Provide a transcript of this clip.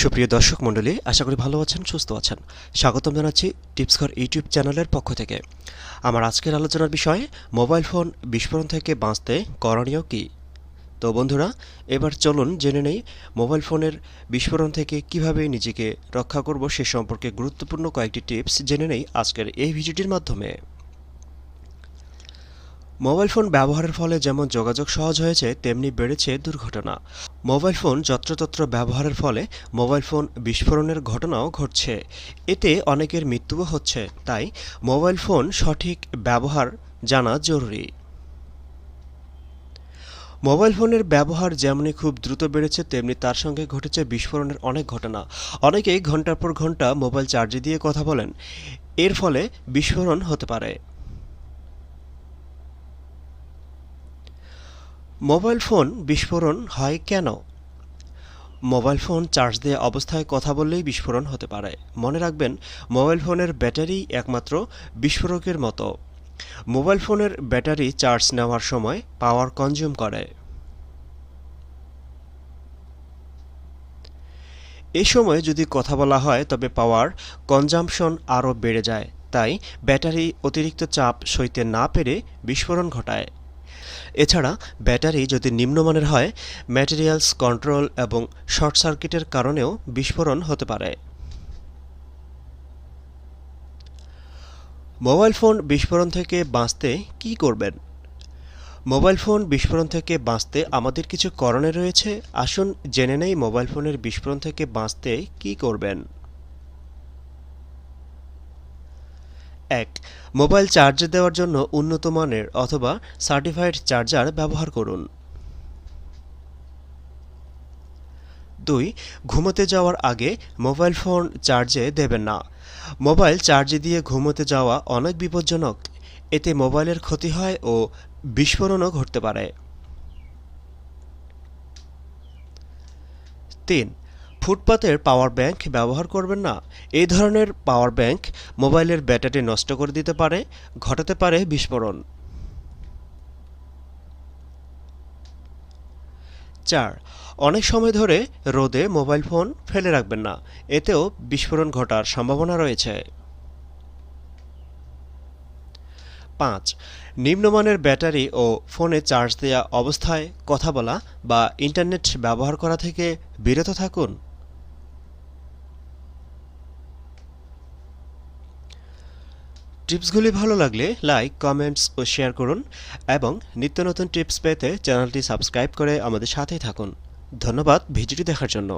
সুপ্রিয় দর্শক মণ্ডলী, আশা করি ভালো আছেন, সুস্থ আছেন। স্বাগতম জানাচ্ছি টিপস ঘর ইউটিউব চ্যানেলের পক্ষ থেকে। আমার আজকের আলোচনার বিষয়, মোবাইল ফোন বিস্ফোরণ থেকে বাঁচতে করণীয় কী? তো বন্ধুরা, এবার চলুন জেনে নেই, মোবাইল ফোনের বিস্ফোরণ থেকে কীভাবে নিজেকে রক্ষা করব সে সম্পর্কে গুরুত্বপূর্ণ কয়েকটি টিপস জেনে নেই আজকের এই ভিডিওটির মাধ্যমে। মোবাইল ফোন ব্যবহারের ফলে যেমন যোগাযোগ সহজ হয়েছে, তেমনি বেড়েছে দুর্ঘটনা। মোবাইল ফোন যত্রতত্র ব্যবহারের ফলে মোবাইল ফোন বিস্ফোরণের ঘটনাও ঘটছে। এতে অনেকের মৃত্যুও হচ্ছে, তাই মোবাইল ফোন সঠিক ব্যবহার জানা জরুরি। মোবাইল ফোনের ব্যবহার যেমনি খুব দ্রুত বেড়েছে, তেমনি তার সঙ্গে ঘটেছে বিস্ফোরণের অনেক ঘটনা। অনেকেই ঘণ্টার পর ঘণ্টা মোবাইল চার্জে দিয়ে কথা বলেন। এর ফলে বিস্ফোরণ হতে পারে। মোবাইল ফোন বিস্ফোরণ হয় কেন? মোবাইল ফোন চার্জ দেওয়া অবস্থায় কথা বললেই বিস্ফোরণ হতে পারে। মনে রাখবেন, মোবাইল ফোনের ব্যাটারি একমাত্র বিস্ফোরকের মতো। মোবাইল ফোনের ব্যাটারি চার্জ নেওয়ার সময় পাওয়ার কনজিউম করে। এই সময় যদি কথা বলা হয়, তবে পাওয়ার কনজাম্পশন আরও বেড়ে যায়। তাই ব্যাটারি অতিরিক্ত চাপ সইতে না পেরে বিস্ফোরণ ঘটায়। এছাড়া ব্যাটারি যদি নিম্নমানের হয় ম্যাটেরিয়ালস কন্ট্রোল এবং শর্ট সার্কিটের কারণেও বিস্ফোরণ হতে পারে। মোবাইল ফোন বিস্ফোরণ থেকে বাঁচতে কি করবেন? মোবাইল ফোন বিস্ফোরণ থেকে বাঁচতে আমাদের কিছু করণে রয়েছে। আসুন জেনে নেই মোবাইল ফোনের বিস্ফোরণ থেকে বাঁচতে কি করবেন। এক মোবাইল চার্জে দেওয়ার জন্য উন্নত মানের অথবা সার্টিফাইড চার্জার ব্যবহার করুন। দুই, ঘুমোতে যাওয়ার আগে মোবাইল ফোন চার্জে দেবেন না। মোবাইল চার্জে দিয়ে ঘুমোতে যাওয়া অনেক বিপজ্জনক। এতে মোবাইলের ক্ষতি হয় ও বিস্ফোরণও ঘটতে পারে। তিন ফুটপাতের পাওয়ার ব্যাংক ব্যবহার করবেন না। এই ধরনের পাওয়ার ব্যাংক মোবাইলের ব্যাটারি নষ্ট করে দিতে পারে, ঘটাতে পারে বিস্ফোরণ। চার, অনেক সময় ধরে রোদে মোবাইল ফোন ফেলে রাখবেন না। এতেও বিস্ফোরণ ঘটার সম্ভাবনা রয়েছে। পাঁচ, নিম্নমানের ব্যাটারি ও ফোনে চার্জ দেওয়া অবস্থায় কথা বলা বা ইন্টারনেট ব্যবহার করা থেকে বিরত থাকুন। টিপসগুলি ভালো লাগলে লাইক কমেন্টস ও শেয়ার করুন এবং নিত্য নতুন টিপস পেতে চ্যানেলটি সাবস্ক্রাইব করে আমাদের সাথেই থাকুন। ধন্যবাদ ভিডিওটি দেখার জন্য।